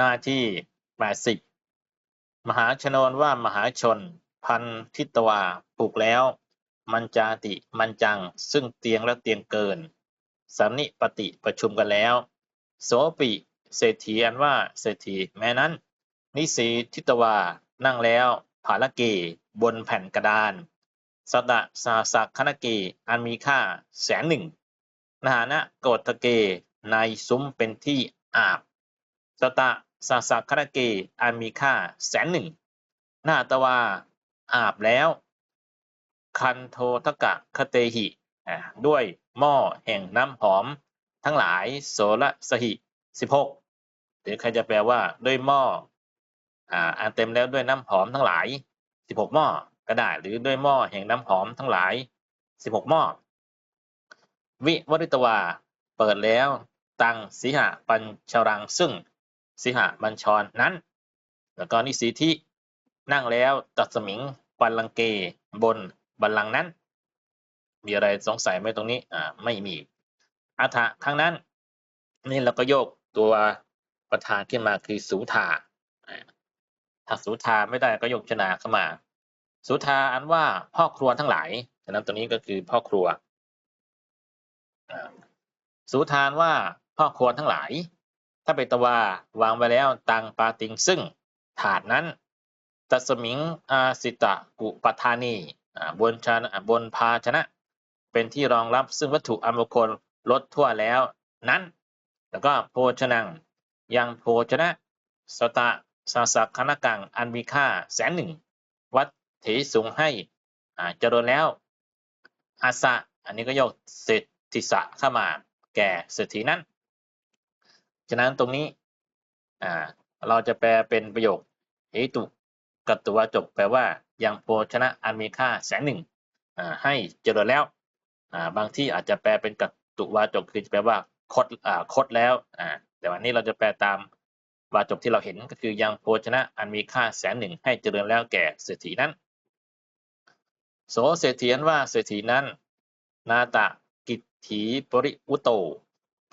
หน้าที่แปดสิบมหาชนวนว่ามหาชน พันทิตวาปลูกแล้ว มันจาติมันจัง ซึ่งเตียงและเตียงเกินสันนิปติประชุมกันแล้ว โสปิเศรษฐีอันว่าเศรษฐีแม้นั้น นิสีทิตวานั่งแล้วภารเกบนแผ่นกระดานสตะสาสักคณเกอันมีค่าแสนหนึ่งนหานะโกตเกในซุ้มเป็นที่อาบสตะ สาสักคณเกอันมีค่าแสนหนึ่งนาตวาอาบแล้ว คันโททกะคเตหิด้วยหม้อแห่งน้ำหอม ทั้งหลายโสละสหิสิบหกหรือใครจะแปลว่าด้วยหม้ออ่าอันเต็มแล้วด้วยน้ำหอมทั้งหลายสิบหกหม้อก็ได้หรือด้วยหม้อแห่งน้ำหอมทั้งหลายสิบหกหม้อวิวริตวาเปิดแล้วตังสิหะปัญชรังซึ่ง สิหะบัญชรนั้น แล้วก็นิสีทินั่งแล้วตัดสมิงปัลลังเกบนบัลลังก์นั้น มีอะไรสงสัยไหมตรงนี้อ่าไม่มีอัฐะครั้งนั้น นี่เราก็โยกตัวประธานขึ้นมาคือสูธาถ้าสูธาไม่ได้ก็ยกชนาเข้ามา สูธาอันว่าพ่อครัวทั้งหลายฉะนั้นตัวนี้ก็คือพ่อครัวสูทานว่าพ่อครัวทั้งหลาย ถ้าเปตะวาวางไว้แล้วตังปาติงซึ่งถาดนั้นตัสมิงอาสิตะกุปทานีบนชนะบนภาชนะ เป็นที่รองรับซึ่งวัตถุอัมคลลดทั่วแล้วนั้น แล้วก็โภชนังยังโภชนะสตะสาสักคณกังอันมีค่าแสนหนึ่ง วัดเถสูงให้อาเจริญแล้วอาสะ อันนี้ก็ยกเศรษฐิสะเข้ามาแก่เศรษฐีนั้น ฉะนั้นตรงนี้อ่าเราจะแปลเป็นประโยคเหตุกัตตุวจบแปลว่ายังโภชนะอันมีค่าแสนหนึ่งอ่าให้เจริญแล้วอ่าบางที่อาจจะแปลเป็นกัตตุวาจบคือแปลว่าคดอ่าคดแล้วอ่าแต่วันนี้เราจะแปลตามวาจบที่เราเห็นก็คือยังโภชนะอันมีค่าแสนหนึ่งให้เจริญแล้วแก่เศรษฐีนั้น โสเศรษฐีนั้นว่าเศรษฐีนั้น นาตะกิจถีปริอุโต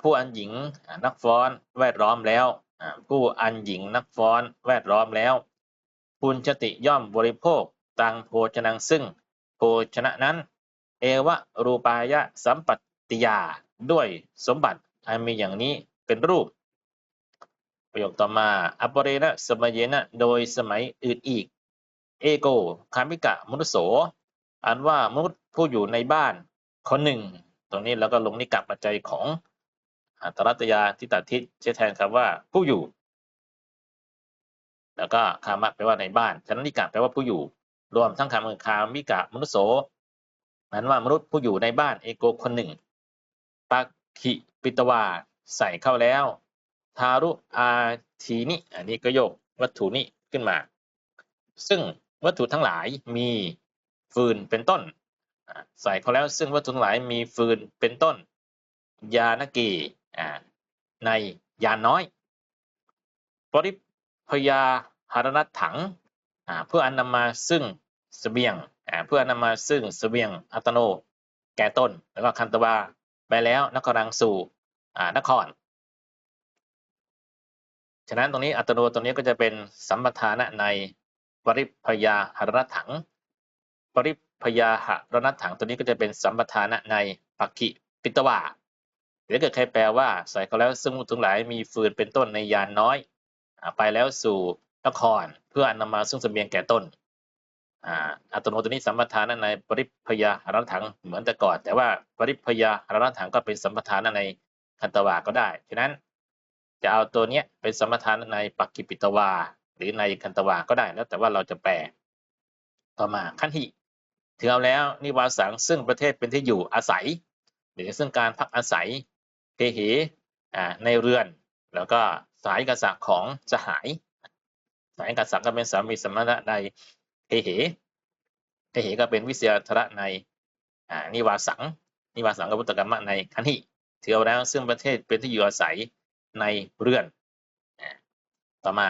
ผู้อันหญิงนักฟ้อนแวดล้อมแล้วผู้อันหญิงนักฟ้อนแวดล้อมแล้วปุญชติย่อมบริโภคตังโภชนังซึ่งโภชนะนั้น เอวะรูปายะสัมปัตติยาด้วยสมบัติอันมีอย่างนี้เป็นรูป ประโยคต่อมาอปเรนะสมัยเยนะโดยสมัยอื่นอีก เอโกคามิกะมนุโสอันว่ามนุษย์ผู้อยู่ในบ้านคนหนึ่ง ตรงนี้เราก็ลงนิกะปัจจัยของ อัตรัตยาทิตาทิศใช้แทนคำว่าผู้อยู่ แล้วก็คามะแปลว่าในบ้านฉะนั้นนิกะแปลว่าผู้อยู่ รวมทั้งคำคามิกะมนุสโสนั้นว่ามนุษย์ผู้อยู่ในบ้านเอโกคนหนึ่งปักขิปิตวาใส่เข้าแล้ว ทารุอาทีนิอันนี้ก็โยกวัตถุนี้ขึ้นมา ซึ่งวัตถุทั้งหลายมีฟืนเป็นต้น ใส่เข้าแล้วซึ่งวัตถุทั้งหลายมีฟืนเป็นต้น ยานกี ในยานน้อยปริพยาหารนัตถังเพื่ออันนำมาซึ่งเสบียงเพื่อนำมาซึ่งเสบียงอัตโน แก่ต้น แล้วก็คันตวาไปแล้วนครังสู่นคร ฉะนั้นตรงนี้อัตโนตรงนี้ก็จะเป็นสัมปทานะในปริพยาหารนัตถัง ปริพยาหารนัตถังตัวนี้ก็จะเป็นสัมปทานะในปักขิปิตวา หรือเกิดใครแปลว่าใส่เขาแล้วซึ่งทั้งหลายมีฟืนเป็นต้นในยานน้อย ไปแล้วสู่นครเพื่อนำมาซึ่งเสบียงแก่ต้นอัตโนตัวนี้สัมปทานในปริพยาหารนัถังเหมือนแต่ก่อน แต่ว่าปริพยาหารนัถังก็เป็นสัมปทานในคันตวาก็ได้ฉะนั้นจะเอาตัวเนี้ยเป็นสมทานในปักกิปิตวา หรือในคันตวาก็ได้แล้วแต่ว่าเราจะแปลต่อมาขั้นหิถือเอาแล้วนิวาสังซึ่งประเทศเป็นที่อยู่อาศัย หรือซึ่งการพักอาศัย เทหอ่าในเรือน แล้วก็สายกษัตริย์ของสหาย สายกษัตริย์ก็เป็นสามีสมณะในเทเหเทเหก็เป็นวิเศษทระในนิวาสัง นิวาสังกับพุทธกรรมะในขันหิถือเอาแล้วซึ่งประเทศเป็นที่อยู่อาศัยในเรือนอต่อมา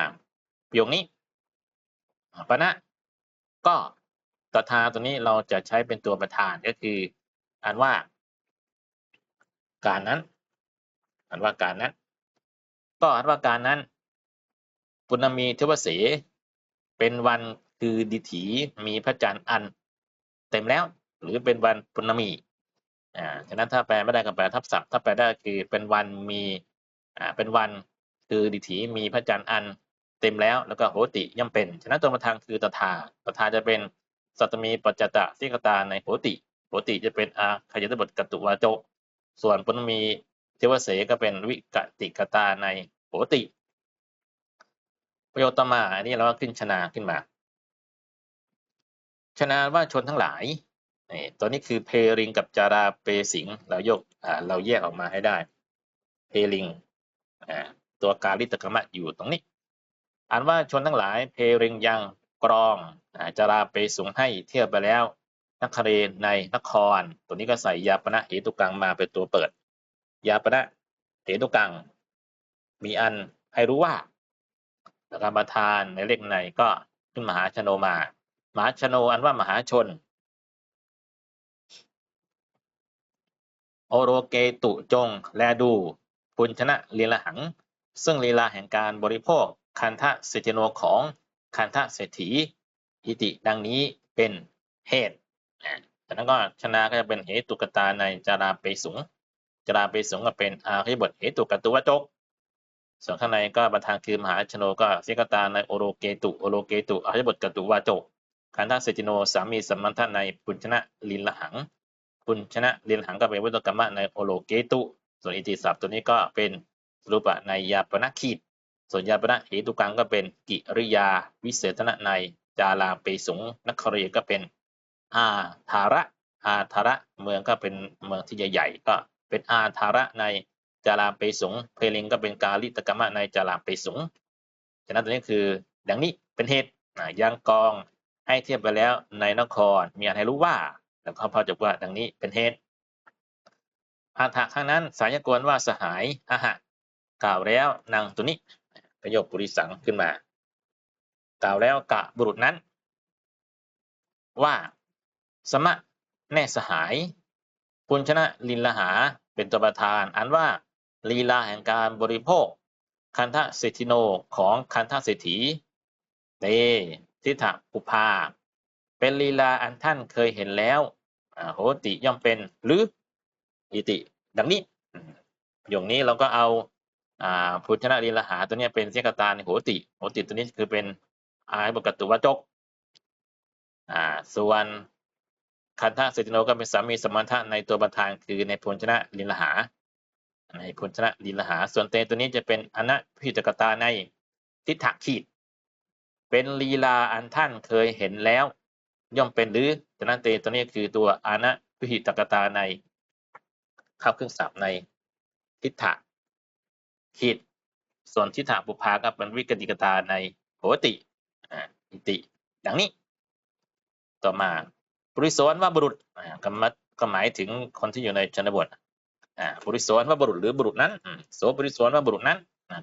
ประโยคนี้ปณะก็ตถาตัวนี้เราจะใช้เป็นตัวประธานก็คืออ่านว่า การนั้น อ่านว่าการนั้น ก็อ่านว่าการนั้น ปุณมีเทวเส เป็นวันคือดิถีมีพระจันทร์อัน เต็มแล้ว หรือเป็นวันปุณมีอ่าฉะนั้นถ้าแปลไม่ได้ก็แปลทับศัพท์ถ้าแปลได้คือเป็นวันมีอ่าเป็นวันคือดิถีมีพระจันทร์อัน เต็มแล้วแล้วก็โหติย่อมเป็นฉะนั้นตัวมาทางคือตถาตถาจะเป็นสัตตมีปัจจตะสิกตาในโหติโหติจะเป็นอาขยตบทกตุวาโจ ส่วนปุณมี เทวเสก็เป็นวิกติกตาในโหติ ประโยคต่อมาอันนี้เราก็ขึ้นชนาขึ้นมา ชนาว่าชนทั้งหลายนี่ตัวนี้คือเพริงกับจาราเปสิงเรายกอ่าเราแยกออกมาให้ได้ เพริงอ่าตัวการิตกรรมะอยู่ตรงนี้อ่านว่าชนทั้งหลาย เพริงยังกรองอ่าจาราเปสุงให้เทียบไปแล้วนักเรนในนคร ตัวนี้ก็ใส่ยาปณะเหตุกังมาเป็นตัวเปิด ยาปณะเหตุกัง มีอันให้รู้ว่าแล้วการประทานในเลขในก็ขึ้นมหาชโนมา มหาชโนอันว่ามหาชน โอโรเกตุจง แลดูพุนชนะลีละหัง ซึ่งลีลาแห่งการบริโภค คันทะเศรษฐโนของคันทะเศรษฐีอิติดังนี้เป็นเหตุอ่าจากนั้นก็ชนะก็จะเป็นเหตุกตาในจาราเปสุง จาราเปสุงก็เป็นอาริบทเหตุกัตุวจก ส่วนข้างในก็ประธานคือมหาชโนก็เสกตาในโอโรเกตุโอโรเกตุอาริบทกัตุวาโจกคันทะเศรษฐโนสามีสัมมันทในปุญชนะลินละหังคุณชนะเรียนหังก็เป็นวัตกรรมะในโอโลเกตุ ส่วนอิติศัพท์ตัวนี้ก็เป็นรูปะในยาปนคีตส่วนยาปนะเหตุกังก็เป็นกิริยาวิเศษณะในจาลาเปสงนครีก็เป็นอาธาระอาธาระเมืองก็เป็นเมืองที่ใหญ่ๆก็ เป็นอาธาระในจาลาเปสงเพลิงก็เป็นกาลิตกรรมะในจาลาเปสงฉะนั้นตัวนี้คือดังนี้เป็นเหตุอ่ายังกองให้เทียบไปแล้วในนครมีอะไรให้รู้ว่าแล้วก็พอจบว่าดังนี้เป็นเหตุอาถะข้างนั้นสายกวนว่าสหายอาหะกล่าวแล้วนางตัวนี้ประโยคปุริสังขึ้นมา กล่าวแล้วกะบุรุษนั้น ว่า สมะแน่สหาย ปุญชนะลินละหาเป็นตัวประธานอันว่าลีลาแห่งการบริโภค คันทะเศรษฐิโนของคันทะเศรษฐีเตทิฏฐอุปาเป็นลีลาอันท่านเคยเห็นแล้วโหติย่อมเป็นหรืออิติ ดังนี้อย่างนี้เราก็เอาพุทธนาลีลหาตัวนี้เป็นเสียกตาในโหติโหติตัวนี้คือเป็นอายบกตุวจกส่วน คันธะเศรษฐโนก็เป็นสามีสมมันทะในตัวประธานคือในพุทธนาลีลหา ในพุทธนาลีลหา ส่วนเตตัวนี้จะเป็นอนะพิจกตาในทิฏฐขีด เป็นลีลาอันท่านเคยเห็นแล้ว ย่อมเป็นหรือฉะนั้นเตตัวนี้คือตัวอานะพิหิตกตาในเข้าเครื่องสับในทิฏฐขีด ส่วนทิฏฐะปุภาก็เป็นวิกติกตาในโหติอ่าอิติ ดังนี้ ต่อมา ปุริโสนว่าบุรุษก็มาก็หมายถึงคนที่อยู่ในชนบทปุริโสนว่าบุรุษหรือบุรุษนั้นโสปุริโสนว่าบุรุษนั้น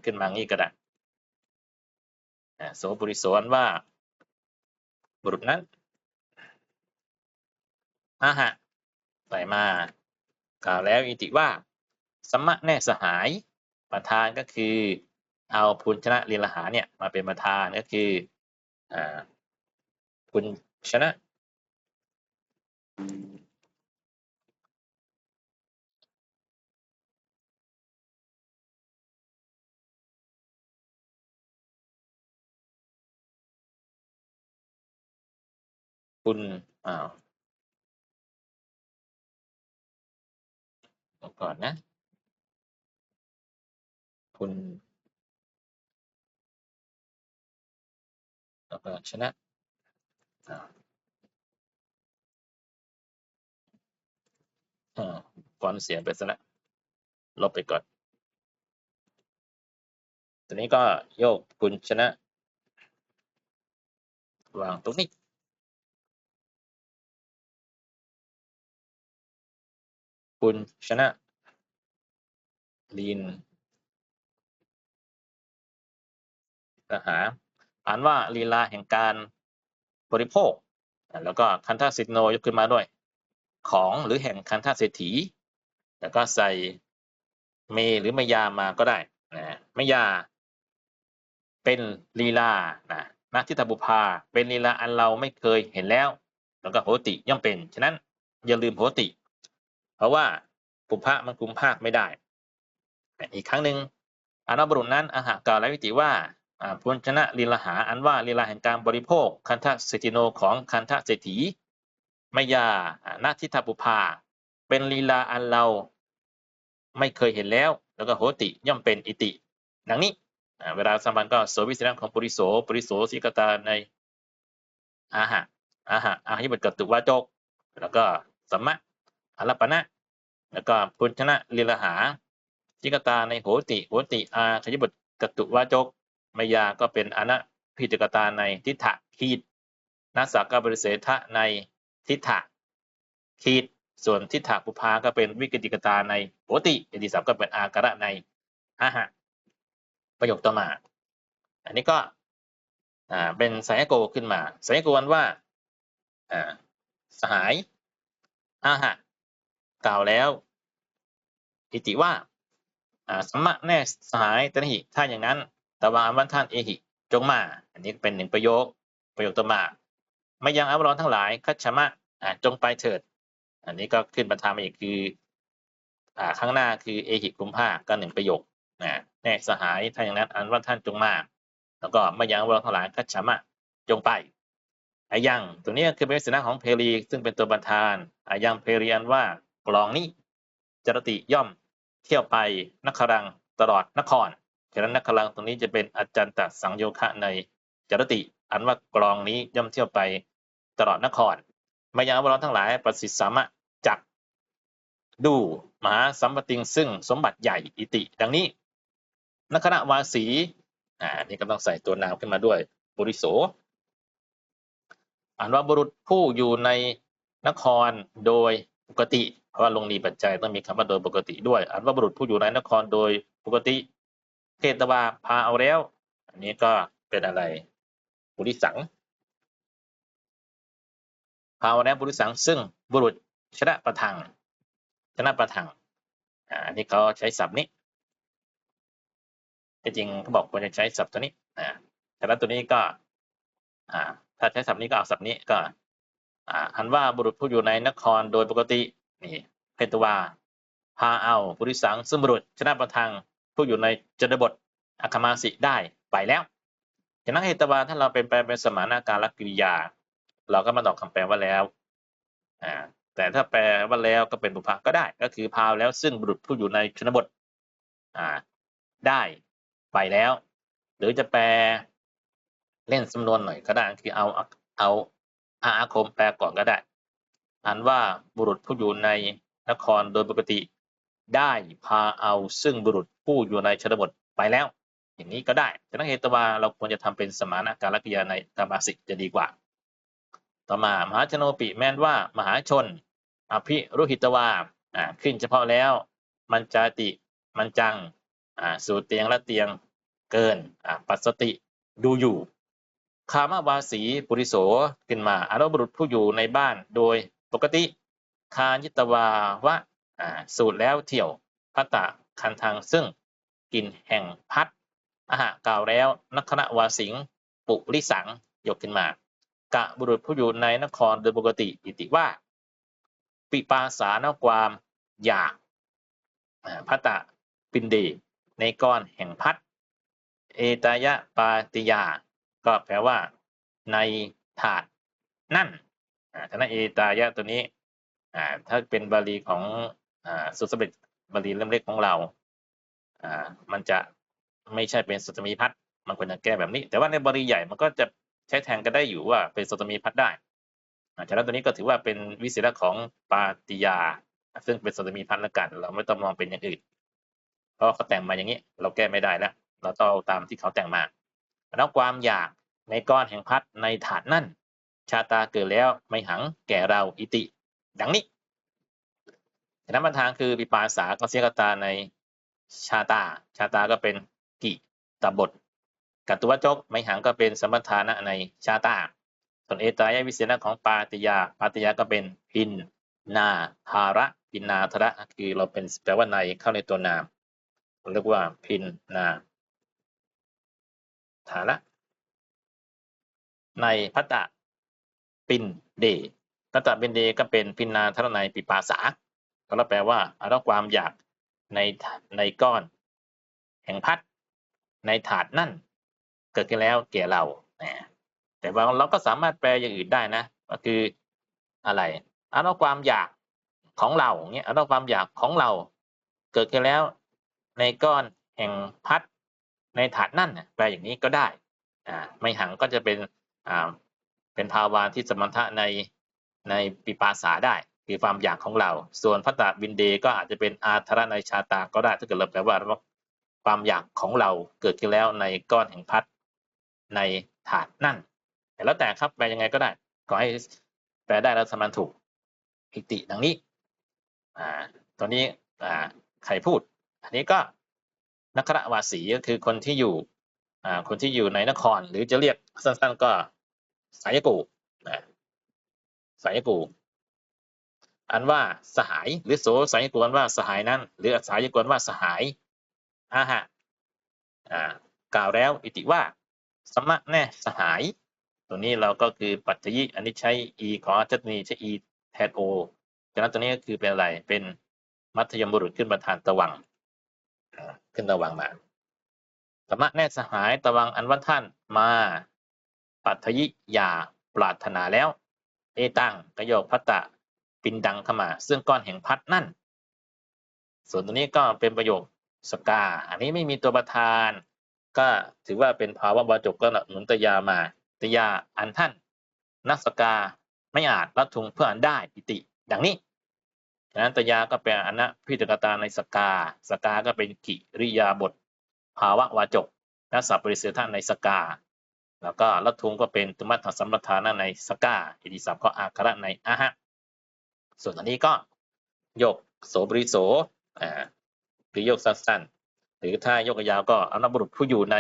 ขึ้นมางี้ก็ได้โสปุริโสนว่าบุรุษนั้นอาหะใส่มากล่าวแล้วอิติว่าสมะแน่สหายประธานก็คือเอาพุนชนะลีลหาเนี่ยมาเป็นประธานก็คืออพุนชนะ คุณ อ้าวก่อนนะ คุณ แล้วก็ชนะอ่าอ่าฟอนต์เสียงไปซะล้วลบไปก่อน ตัวนี้ก็โยกคุณชนะ วางตรงนี้ คุณชนะ ลีนนะหา อ่านว่าลีลาแห่งการบริโภค แล้วก็คันธาสิทโนยกขึ้นมาด้วย ของหรือแห่งคันธาเศรษฐี แล้วก็ใส่เมหรือมายามาก็ได้นะมายา เป็นลีลานะนาทิฏฐบุพาเป็นลีลาอันเราไม่เคยเห็นแล้ว แล้วก็โหติย่อมเป็น ฉะนั้นอย่าลืมโหติ ราะว่าปุพะมันกลุ่มภาคไม่ได้ อีกครั้งหนึ่งอานบรุษนั้นอาหากล่าวและวิติว่าพุนชนะลีลาหาอันว่าลีลาแห่งการบริโภค คันทะเศรษฐิโนของคันทะเศรษฐีมยาอ่านาทิฏฐบุพาเป็นลีลาอันเราไม่เคยเห็นแล้ว แล้วก็โหติย่อมเป็นอิติ ดังนี้เวลาสัมพันธ์ก็โสวิสินะของปุริโสปุริโสสิกตาในอาหะอาหะอาหิบทกตุวาจก แล้วก็สัมมะอรปณะ แล้วก็พุนชนะลีลาหาสิกตาในโหติโหติอาขยิบทกตุวาจกมายาก็เป็นอนะพิจกตาในทิฏฐะขีดนัสสากบริเสทะในทิฏฐะขีดส่วนทิฏฐะปุพาก็เป็นวิกติกตาในโหติอดีสับก็เป็นอาการะในอาหะประโยคต่อมา อันนี้ก็อ่าเป็นไซโกขึ้นมาไซโกวันว่าอ่าสหายอาหะ กล่าวแล้วอิติว่าสัมมะแน่สหายตนหิถ้าอย่างนั้นตวาวันท่านเอหิจงมา อันนี้เป็นหนึ่งประโยค ประโยคต่อมาไม่ยังอัปรอนทั้งหลายคัจฉมะจงไปเถิด อันนี้ก็ขึ้นประธานมาอีกคือข้างหน้าคือเอหิกุมภาก็หนึ่งประโยคนะแน่สหายถ้าอย่างนั้นอันว่าท่านจงมาแล้วก็ไม่ยังอัปรอนทั้งหลายคัจฉมะจงไปอายังตัวนี้คือเป็นลักษณะของเพรีซึ่งเป็นตัวประธานอายังเพรีอันว่า กลองนี้ จรติย่อมเที่ยวไปนครังตลอดนครฉะนั้นนครังตรงนี้จะเป็นอาจารย์ตสังโยคะในจรติ อันว่ากลองนี้ย่อมเที่ยวไปตลอดนครมายังบรทั้งหลายประสิทธิสามะจักดูมหาสัมปติงซึ่งสมบัติใหญ่อิติ ดังนี้นครวาสีอ่านี่ก็ต้องใส่ตัวนามขึ้นมาด้วยบุริโสอ่านว่าบุรุษผู้อยู่ในนครโดย ปกติ เพราะว่าลงนีปัจจัยต้องมีคำว่าโดยปกติด้วยอ่านว่าบุรุษผู้อยู่ในนครโดยปกติเทตวาพาเอาแล้ว อันนี้ก็เป็นอะไรบุริสังพาเอาแล้วบุริสัง ซึ่งบุรุษชนะประทังชนะประทังอันนี้เขาใช้ศัพท์นี้จริงเขาบอกควรจะใช้ศัพท์ตัวนี้อ่าแต่ละตัวนี้ก็ อ่า ถ้าใช้ศัพท์นี้ก็เอาศัพท์นี้ก็ อ่าหันว่าบุรุษผู้อยู่ในนครโดยปกตินี่เพตวาพาเอาบุริสังซึ่งบุรุษชนะประทังผู้อยู่ในจดบทอัคมาสิได้ไปแล้วฉะนั้นเหตวาถ้าเราเป็นแปลเป็นสมานาการกิริยา เราก็มาตอบคำแปลว่าแล้วอ่าแต่ถ้าแปลว่าแล้วก็เป็นบุพก็ได้ ก็คือพาแล้วซึ่งบุรุษผู้อยู่ในชนบทอ่าได้ไปแล้ว หรือจะแปลเล่นสำนวนหน่อยก็ได้คือเอาเอา อาคมแปลก่อนก็ได้อ่านว่าบุรุษผู้อยู่ในนครโดยปกติ ได้พาเอาซึ่งบุรุษผู้อยู่ในชนบทไปแล้ว อย่างนี้ก็ได้ฉะนั้นเหตุว่าเราควรจะทำเป็นสมานาการกิยาในกรรมสิกจะดีกว่า ต่อมามหาชนปิแม้นว่ามหาชน อภิรุหิตวาขึ้นเฉพาะแล้ว มันจาติมันจังสู่เตียงละเตียงเกินปัสสติดูอยู่ คามาวาสีปุริโสขึ้นมาอนุบุรุษผู้อยู่ในบ้านโดยปกติคายิตวาวะสูตรแล้วเที่ยวพัตตะคันทางซึ่งกินแห่งพัดอาหากล่าวแล้วนักขณะวาสิงปุริสังยกขึ้นมากะบุรุษผู้อยู่ในนครโดยปกติอิติว่า ปิปาสานความอยากพัตตะปินเดในก้อนแห่งพัด เอตายะปาติยา ก็แปลว่า ในถาดนั่นอ่าฉะนั้นเอตายะตัวนี้ ถ้าเป็นบาลีของอสุสเบ็จบาลีเล่มเล็กของเรา มันจะไม่ใช่เป็นสุตมีพัดมันควรจะแก้แบบนี้ แต่ว่าในบาลีใหญ่มันก็จะใช้แทนกันได้อยู่ว่าเป็นสุตมีพัดได้ฉะนั้นตัวนี้ก็ถือว่าเป็นวิสิระของปาติยา ซึ่งเป็นสุตมีพัดละกัน เราไม่ต้องมองเป็นอย่างอื่น เพราะเขาแต่งมาอย่างนี้ เราแก้ไม่ได้แล้ว เราต้องเอาตามที่เขาแต่งมา แล้วความอยากในก้อนแห่งพัดในถาดนั่น ชาตาเกิดแล้วไม่หังแก่เราอิติ ดังนี้ฉะนั้นบรรทางคือปิปาสาก็เสียกตาในชาตา ชาตาก็เป็นกิตบทกัตตุวจกไม่หังก็เป็นสมถานะในชาตาส่วนเอตายวิเศษของปาติยา ปาติยาก็เป็นพินนาธาระพินนาธระคือเราเป็นแปลว่าในเข้าในตัวนามเรียกว่าพินนา ฐานะ ในพัตตะปินเดพัตตะปินเดก็เป็นพินนาทรนัยปิปาสาก็แปลว่าอารความอยากในในก้อน แห่งพัดในถาดนั่น เกิดขึ้นแล้วแก่เราแต่ว่าเราก็สามารถแปลอย่างอื่นได้นะ ก็คืออะไรอารักความอยากของเราเนี่ยอารักความอยากของเรา เกิดขึ้นแล้วในก้อนแห่งพัด ในถาดนั่นเนี่ยแปลอย่างนี้ก็ได้อ่าไม่หังก็จะเป็นอ่าเป็นภาวะที่สมรรถะในในปิปาสาได้คือความอยากของเรา ส่วนพัตตาบินเดก็อาจจะเป็นอาธรในชาตาก็ได้ถ้าเกิดเราแปลว่าความอยากของเราเกิดขึ้นแล้วในก้อนแห่งพัดในถาดนั่น แต่แล้วแต่ครับแปลยังไงก็ได้ขอให้แปลได้แล้วสมันถูกอิติดังนี้อ่าตอนนี้อ่าใครพูด อันนี้ก็ นักรวาสีก็คือคนที่อยู่คนที่อยู่ในนคร หรือจะเรียกสั้นๆก็สายกูนะสายกูอันว่าสหายหรือโสสายกูอันว่าสหายนั้น หรือสายกูอันว่าสหายอาหะกล่าวแล้วอิติว่า สมะแน่สหาย ตัวนี้เราก็คือปัจจยิ อันนี้ใช้ e ขอจัตนีใช้ e แทน o ฉะนั้นตัวนี้ก็คือเป็นอะไรเป็นมัธยมบุรุษขึ้นประธานตะวัง ขึ้นตะวังมาสมะแน่สหายตะวังอันว่าท่านมาปัทยิยาปรารถนาแล้ว เอตังกระโยกพัตตะปินดังข้ามา ซึ่งก้อนแห่งพัดนั่น ส่วนตัวนี้ก็เป็นประโยคสกา อันนี้ไม่มีตัวประธาน ก็ถือว่าเป็นภาวะวาจกก็หนุนตยามาตยาอันท่าน นักสกาไม่อาจรับทุงเพื่ออันได้อิติ ดังนี้ นั้นตยาก็เป็นอนะพิจกตาในสกา สกาก็เป็นกิริยาบท ภาวะวาจกและสัพปริเสธาในสกา แล้วก็รัทุงก็เป็นตุมัตถสัมปทานะในสกาอิติศัพท์ก็อาคระในอะฮะส่วนอันนี้ก็โยกโสบริโสอ่าหรือโยกสั้นๆหรือถ้ายกยาวก็อนับุรุษผู้อยู่ใน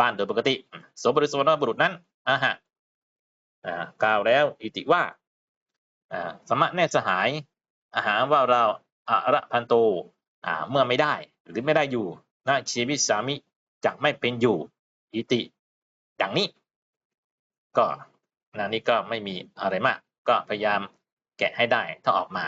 บ้านโดยปกติโสบริโสนบุรุษนั้นอะฮะอ่ากล่าวแล้วอิติว่าอ่าสมะแน่สหาย อาหารว่าเราอะระพันโตอ่าเมื่อไม่ได้หรือไม่ได้อยู่นะชีวิตสามิจะไม่เป็นอยู่อิติดังนี้ ก็นะนี่ก็ไม่มีอะไรมาก ก็พยายามแกะให้ได้ถ้าออกมา